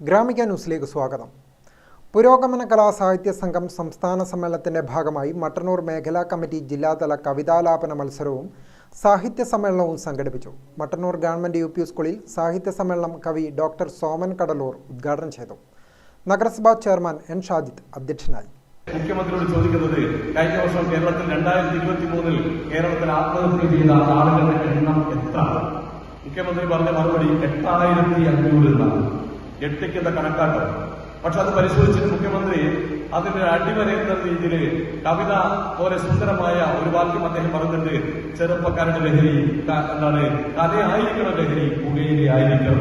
ഗ്രാമിക ന്യൂസിലേക്ക് സ്വാഗതം. പുരോഗമന കലാ സാഹിത്യ സംഘം സംസ്ഥാന സമ്മേളനത്തിന്റെ ഭാഗമായി മട്ടന്നൂർ മേഖലാ കമ്മിറ്റി ജില്ലാതല കവിതാലാപന മത്സരവും സാഹിത്യ സമ്മേളനവും സംഘടിപ്പിച്ചു. മട്ടന്നൂർ ഗവൺമെന്റ് യു സ്കൂളിൽ സാഹിത്യ സമ്മേളനം കവി ഡോക്ടർ സോമൻ കടലൂർ ഉദ്ഘാടനം ചെയ്തു. നഗരസഭാ ചെയർമാൻ എൻ ഷാജിത് അധ്യക്ഷനായി. മുഖ്യമന്ത്രിയോട് ചോദിക്കുന്നത് കഴിഞ്ഞ വർഷം കേരളത്തിൽ രണ്ടായിരത്തി ഇരുപത്തി മൂന്നിൽ കേരളത്തിൽ ആത്മഹത്യ ചെയ്ത ആളുകളുടെ എണ്ണം എത്ര മുഖ്യമന്ത്രി പറഞ്ഞ മറുപടി എട്ടായിരത്തി അഞ്ഞൂറ് എന്നാണ്. എട്ടിക്കുന്ന കണക്കാട്ടം പക്ഷെ അത് പരിശോധിച്ചിട്ട് മുഖ്യമന്ത്രി അതിന്റെ അടിവരയുന്ന രീതിയിൽ കവിത പോലെ സുന്ദരമായ ഒരു വാക്യം അദ്ദേഹം പറഞ്ഞിട്ട് ചെറുപ്പക്കാരുടെ ലഹരി എന്താണ് കഥയായിരിക്കണം ലഹരി പുകയിലെ ആയിരിക്കണം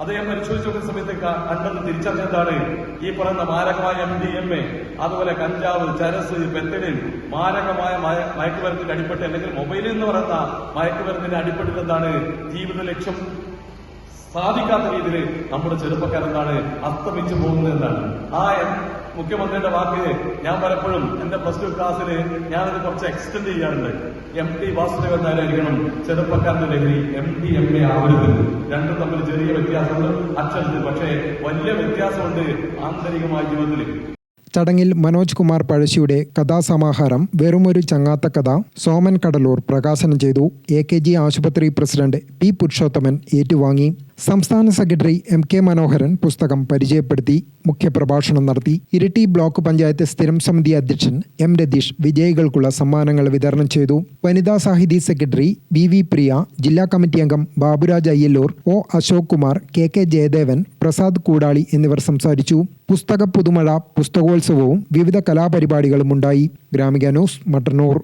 അദ്ദേഹം പരിശോധിച്ച് നോക്കുന്ന സമയത്ത് കണ്ടെന്ന് തിരിച്ചറിഞ്ഞെന്താണ് ഈ പറയുന്ന മാരകമായ എം ഡി എം എ അതുപോലെ കഞ്ചാവ് ചരസ് പെത്തലിൻ മാരകമായ മയ- മയക്കുമരുന്നിന്റെ അടിപ്പെട്ട് അല്ലെങ്കിൽ മൊബൈലിൽ എന്ന് പറയുന്ന മയക്കുമരുന്നിന്റെ അടിപ്പെട്ടിട്ട് എന്താണ്? ജീവിത ലക്ഷ്യം സാധിക്കാത്ത രീതിയിൽ നമ്മുടെ ചെറുപ്പക്കാരെന്താണ് അസ്തമിച്ചു പോകുന്നത് എന്നാണ്. ആ മുഖ്യമന്ത്രിയുടെ വാക്ക് ഞാൻ പലപ്പോഴും എന്റെ പ്ലസ് ടു ക്ലാസ്സിൽ ഞാനത് കുറച്ച് എക്സ്റ്റെൻഡ് ചെയ്യാറുണ്ട്. എം ടി വാസുദേവൻ നായരായിരിക്കണം ചെറുപ്പക്കാരുടെ degree M T M A ആവരുത്. രണ്ടും തമ്മിൽ ചെറിയ വ്യത്യാസമുണ്ട് അക്ഷരത്തിൽ പക്ഷേ വലിയ വ്യത്യാസമുണ്ട് ആന്തരികമായ ജീവിതത്തിൽ. ചടങ്ങിൽ മനോജ് കുമാർ പഴശ്ശിയുടെ കഥാസമാഹാരം വെറുമൊരു ചങ്ങാത്ത കഥ സോമൻ കടലൂർ പ്രകാശനം ചെയ്തു. എ കെ ജി ആശുപത്രി പ്രസിഡന്റ് പി പുരുഷോത്തമൻ ഏറ്റുവാങ്ങി. സംസ്ഥാന സെക്രട്ടറി എം കെ മനോഹരൻ പുസ്തകം പരിചയപ്പെടുത്തി മുഖ്യപ്രഭാഷണം നടത്തി. ഇരിട്ടി ബ്ലോക്ക് പഞ്ചായത്ത് സ്ഥിരം സമിതി അധ്യക്ഷൻ എം രതീഷ് വിജയികൾക്കുള്ള സമ്മാനങ്ങൾ വിതരണം ചെയ്തു. Vanitha Sahithi secretary V V Priya ജില്ലാ കമ്മിറ്റി അംഗം Baburaj Ayyallur O Ashok Kumar K K Jayadevan Prasad Koodali എന്നിവർ സംസാരിച്ചു. പുസ്തക പുതുമഴ പുസ്തകോത്സവവും വിവിധ കലാപരിപാടികളും ഉണ്ടായി. ഗ്രാമിക ന്യൂസ് മട്ടന്നൂർ.